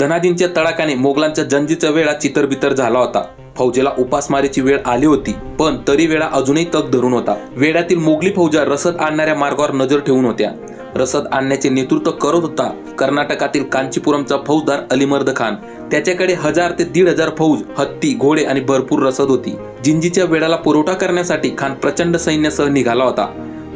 धनाजींच्या तडाख्याने मोगलांच्या जंजीचा वेळा चितरबितर झाला होता. फौजेला उपासमारीची वेळ आली होती पण तरी वेळा अजूनही तग धरून होता. वेड्यातील मोगली फौजा रसद आणणाऱ्या मार्गावर नजर ठेवून होत्या. रसद आणण्याचे नेतृत्व करत होता कर्नाटकातील कांचीपुरमचा फौजदार अलिमर्द खान. त्याच्याकडे हजार ते दीड हजार फौज हत्ती घोडे आणि भरपूर रसद होती. जिंजीच्या वेळाला पुरवठा करण्यासाठी खान प्रचंड सैन्यासह निघाला होता.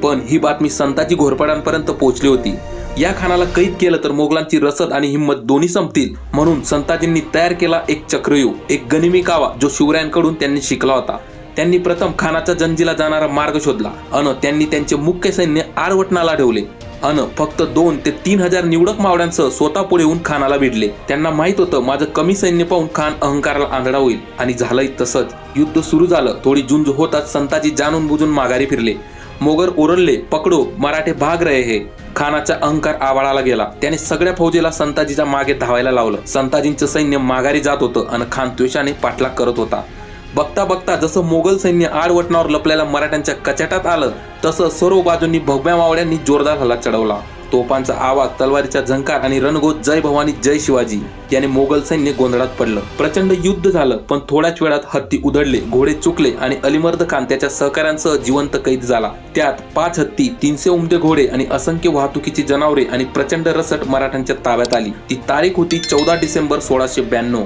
पण ही बातमी संताजी घोरपडांपर्यंत पोहोचली होती. या खानाला कैद केलं तर मोगलांची रसद आणि हिंमत दोन्ही संपतील म्हणून संताजींनी तयार केला एक चक्रयू एक गनिमी कावा जो शिवरायांकडून त्यांनी शिकला होता. त्यांनी प्रथम खानाच्या जंजीला जाणारा मार्ग शोधला. अन त्यांनी त्यांचे मुख्य सैन्य आरवटणाला ठेवले. अन फक्त दोन ते तीन हजार निवडक मावळ्यांसह स्वतः पुढे येऊन खानाला भिडले त्यांना माहीत होतं माझं कमी सैन्य पाहून खान अहंकाराला आंधळा होईल. आणि झालंय तसंच. युद्ध सुरू झालं थोडी झुंज होताच संताजी जाणून बुजून माघारी फिरले. मोगर ओरडले पकडो मराठे भाग रहे हे. खानाचा अहंकार आवाळाला गेला. त्याने सगळ्या फौजेला संताजीच्या मागे धावायला लावलं. संताजींचं सैन्य माघारी जात होतं आणि खान त्वेषाने पाठलाग करत होता. बघता बघता जसं मोगल सैन्य आडवटणावर लपलेल्या मराठ्यांच्या कचाटात आलं तसं सर्व बाजूंनी भगव्या मावळ्यांनी जोरदार हल्ला चढवला. तोफांचा आवाज तलवारीचा झंकार आणि रणगोत जय भवानी जय शिवाजी याने मोगल सैन्य गोंधळात पडलं. प्रचंड युद्ध झालं पण थोड्याच वेळात हत्ती उधळले घोडे चुकले आणि अलिमर्द खान त्याच्या सहकाऱ्यांसह जिवंत कैद झाला. त्यात पाच हत्ती तीनशे उमदे घोडे आणि असंख्य वाहतुकीची जनावरे आणि प्रचंड रसट मराठ्यांच्या ताब्यात आली. ती तारीख होती चौदा डिसेंबर सोळाशे ब्याण्णव.